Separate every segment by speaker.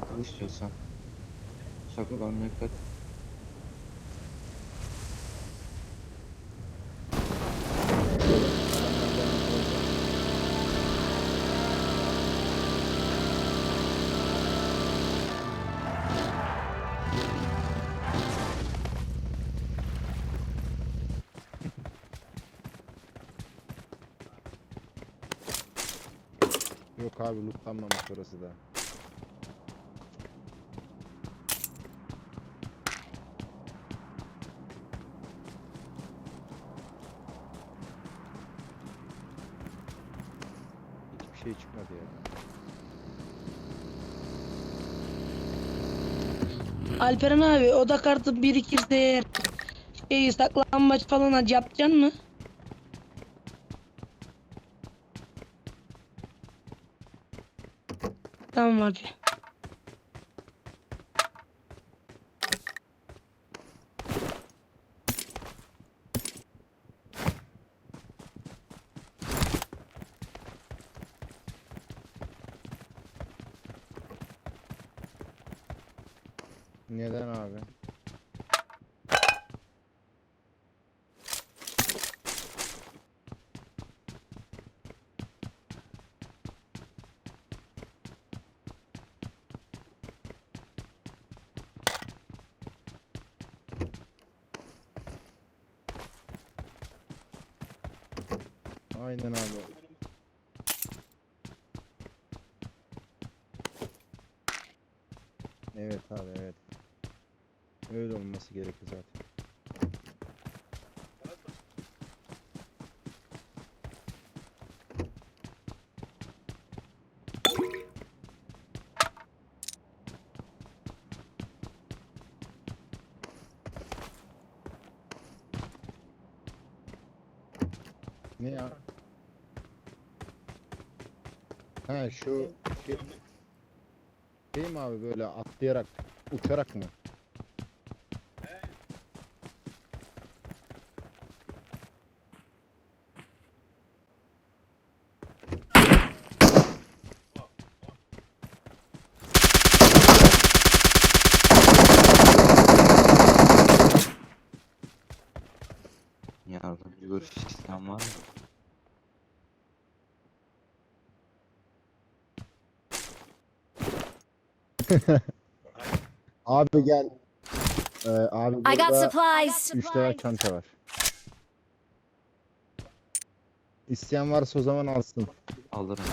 Speaker 1: çakıl istiyorsan. Çakıl dikkat.
Speaker 2: Yok abi lootlanmamış orası da.
Speaker 3: Alperen abi oda kartı birikirse eğer şey, saklambaç falan yapacaksın mı? Tamam abi.
Speaker 2: Neden abi? Aynen abi. Evet abi evet. Öyle olması gerekir zaten. Ne ya? Ha şu şey, şey mi abi böyle atlayarak uçarak mı?
Speaker 1: Yardımcı görüş isteyen var mı?
Speaker 2: Abi gel. Ee, abi
Speaker 4: I got
Speaker 2: burada
Speaker 4: supplies.
Speaker 2: 3 tane çanta var. İsteyen varsa o zaman alsın.
Speaker 1: Alırım.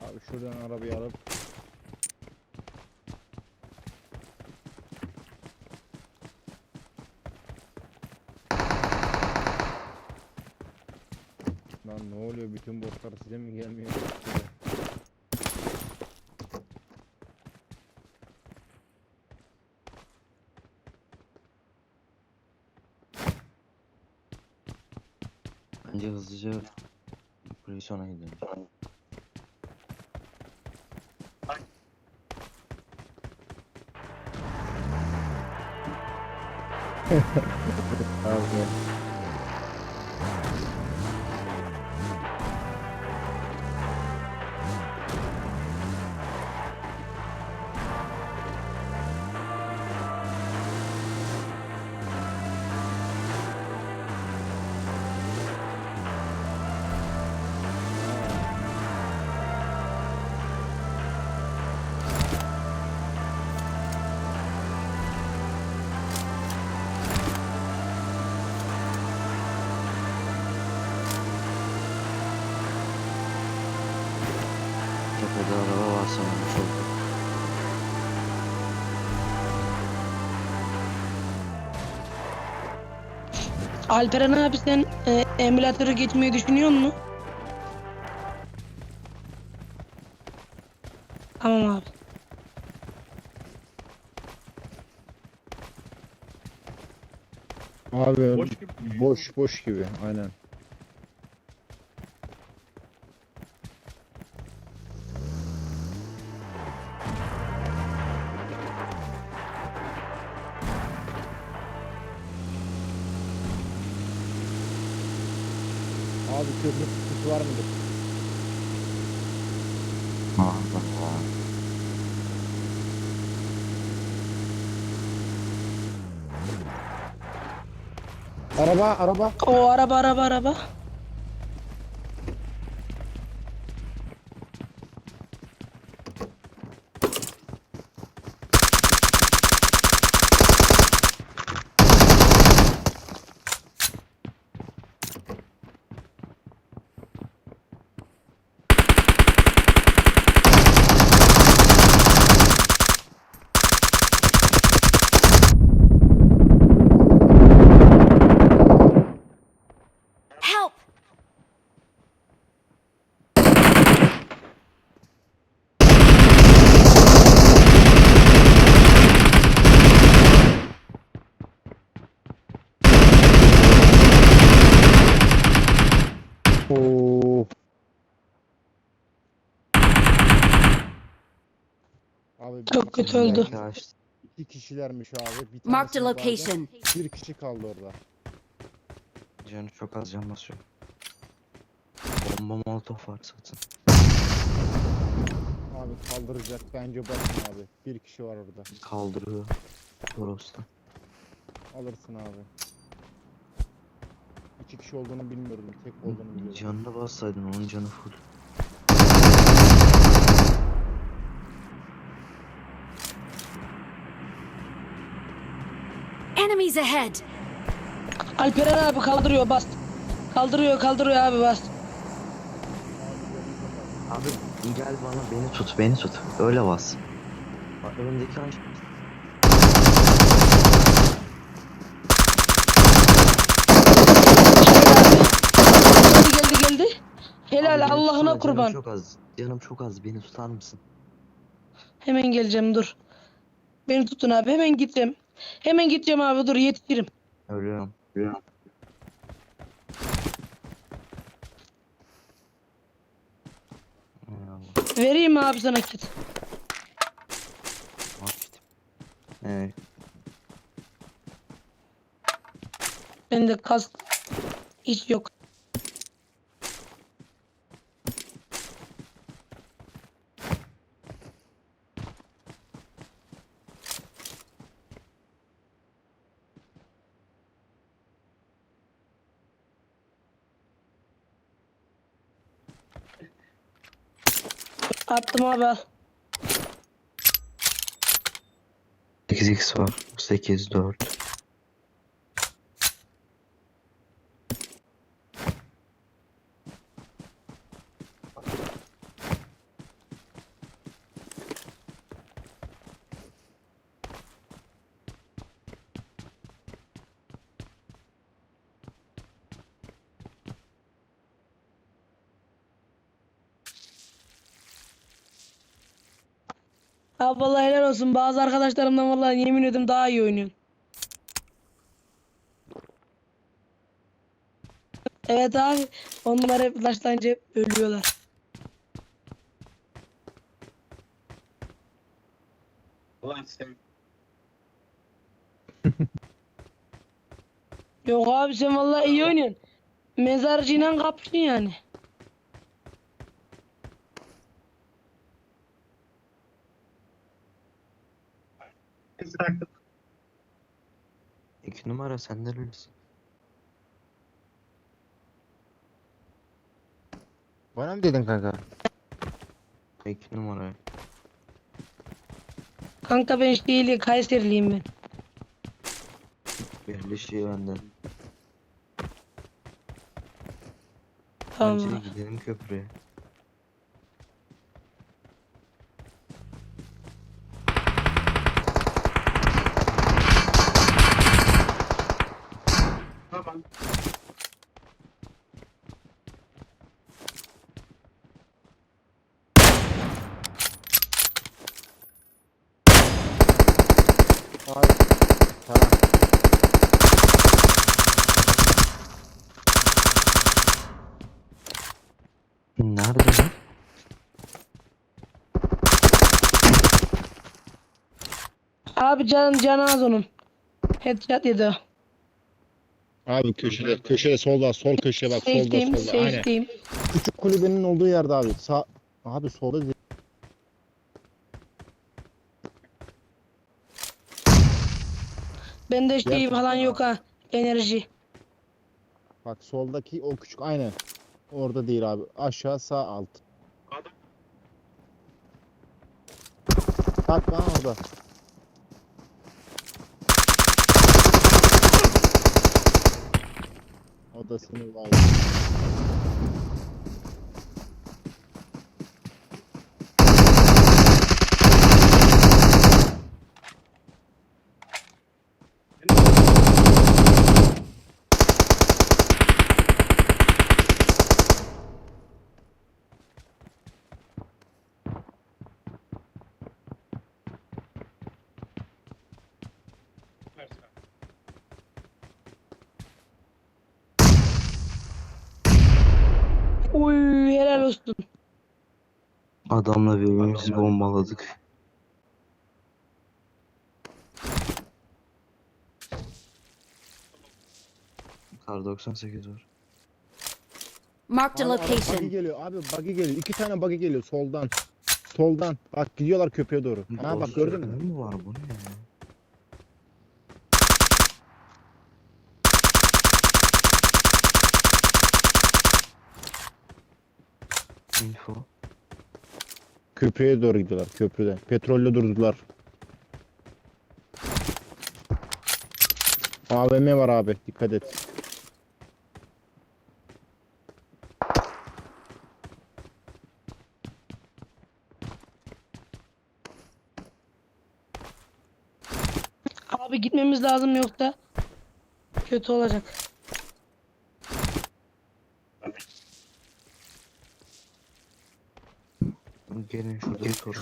Speaker 2: Abi şuradan arabayı alıp Ne oluyor bütün botlar size mi gelmiyor?
Speaker 1: Bence hızlıca operasyona gidelim.
Speaker 2: Abi.
Speaker 3: Alperen abi sen e, emülatörü geçmeyi düşünüyor musun? Tamam abi.
Speaker 2: Abi
Speaker 5: Boş gibi.
Speaker 2: boş boş gibi aynen. Abi köprü kutusu var mıdır?
Speaker 1: Allah Allah.
Speaker 2: Araba araba.
Speaker 3: O araba araba araba.
Speaker 2: Abi bir
Speaker 3: Çok kötü
Speaker 2: kişiler-
Speaker 3: öldü.
Speaker 2: İki kişilermiş abi. Bir
Speaker 4: Marked a
Speaker 2: tanesi vardı,
Speaker 4: location.
Speaker 2: Bir kişi kaldı orada.
Speaker 1: Canı çok az can basıyor. Bomba molotof var satın.
Speaker 2: Abi kaldıracak. Bence basın abi. Bir kişi var orada.
Speaker 1: Kaldırıyor. Toros'ta.
Speaker 2: Alırsın abi. İki kişi olduğunu bilmiyordum. Tek olduğunu biliyordum.
Speaker 1: Canını bassaydın onun canı full.
Speaker 4: Enemies ahead!
Speaker 3: Alperen abi kaldırıyor bas. Kaldırıyor kaldırıyor abi bas.
Speaker 1: Abi gel bana beni tut beni tut. Öyle bas. Bak önümdeki ağaç.
Speaker 3: Geldi geldi geldi. Helal
Speaker 1: Abi
Speaker 3: Allah'ına
Speaker 1: tutsana,
Speaker 3: kurban.
Speaker 1: Canım çok az. Canım çok az. Beni tutar mısın?
Speaker 3: Hemen geleceğim dur. Beni tutun abi hemen gideceğim. Hemen gideceğim abi dur yetişirim.
Speaker 1: Ölüyorum. Ölüyorum.
Speaker 3: Vereyim mi abi sana kit?
Speaker 1: İşte. Evet.
Speaker 3: Bende kask hiç yok. Attım abi al.
Speaker 1: 8x var. 8 4.
Speaker 3: Abi vallahi helal olsun. Bazı arkadaşlarımdan vallahi yemin ediyorum daha iyi oynuyorsun. Evet abi. Onlar hep başlayınca hep ölüyorlar. Yok abi sen vallahi iyi oynuyorsun. Mezarcıyla kapışın yani.
Speaker 1: İki numara sen nerelisin?
Speaker 2: Bana mı dedin kanka?
Speaker 1: İki numara.
Speaker 3: Kanka ben şeyli Kayseriliyim ben.
Speaker 1: Yerleşiyor benden.
Speaker 3: Tamam.
Speaker 1: Bence gidelim köprüye.
Speaker 2: Abi. Tamam.
Speaker 1: Nerede lan?
Speaker 3: Abi can, can az onun. Headshot yedi o.
Speaker 2: Abi köşede, köşede solda, sol köşe bak solda
Speaker 3: Safe'deyim,
Speaker 2: solda. Aynen. Küçük kulübenin olduğu yerde abi. Sağ abi solda
Speaker 3: Bende şey
Speaker 2: Yap.
Speaker 3: falan yok ha. Enerji.
Speaker 2: Bak soldaki o küçük aynen. Orada değil abi. Aşağı sağ alt. Bak lan orada. Odasını var.
Speaker 3: Uy helal olsun.
Speaker 1: Adamla birbirimizi bombaladık. Kar 98 var.
Speaker 4: Marked a
Speaker 2: Abi Buggy
Speaker 4: location.
Speaker 2: geliyor abi buggy geliyor. İki tane buggy geliyor soldan. Soldan. Bak gidiyorlar köprüye doğru. Ha bak gördün mü?
Speaker 1: Ne mi var bu ne ya? Info.
Speaker 2: Köprüye doğru gidiyorlar köprüden. Petrolle durdular. AVM var abi dikkat et.
Speaker 3: Abi gitmemiz lazım yoksa kötü olacak.
Speaker 1: Gelin şurada bir tur.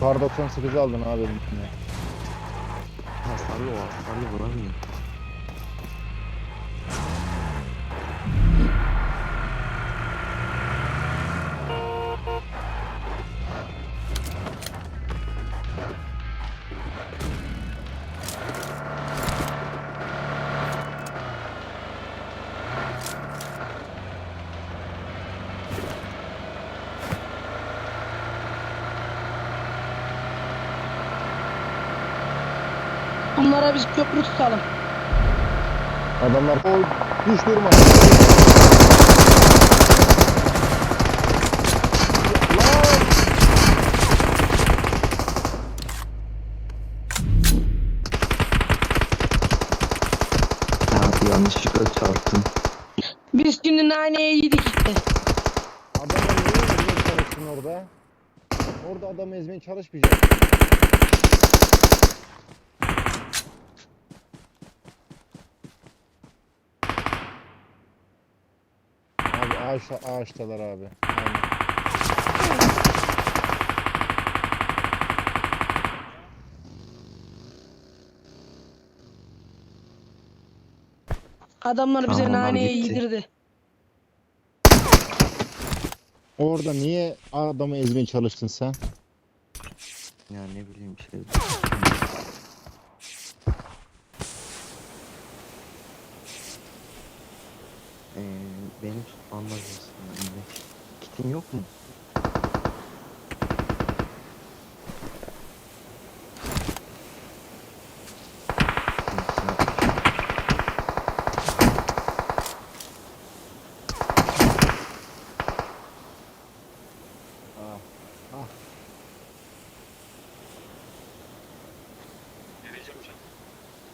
Speaker 2: Kar 98 aldın abi.
Speaker 1: Hasarlı o hasarlı vuramıyor.
Speaker 3: Bunlara biz köprü tutalım.
Speaker 2: Adamlar o düş durma.
Speaker 1: Ya yanlışlıkla çarptım.
Speaker 3: Biz şimdi naneye yedik işte.
Speaker 2: Niye ezmeye çalıştın orada? Orada adamı ezmeye çalışmayacak. Abi ağaç, ağaçtalar abi. Aynen.
Speaker 3: Adamlar bize
Speaker 1: Tamam, gitti.
Speaker 3: yedirdi.
Speaker 2: Orada niye adamı ezmeye çalıştın sen?
Speaker 1: Ya ne bileyim şey. Benim tutmam lazım. Kitin yok mu?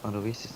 Speaker 1: Arabayı siz.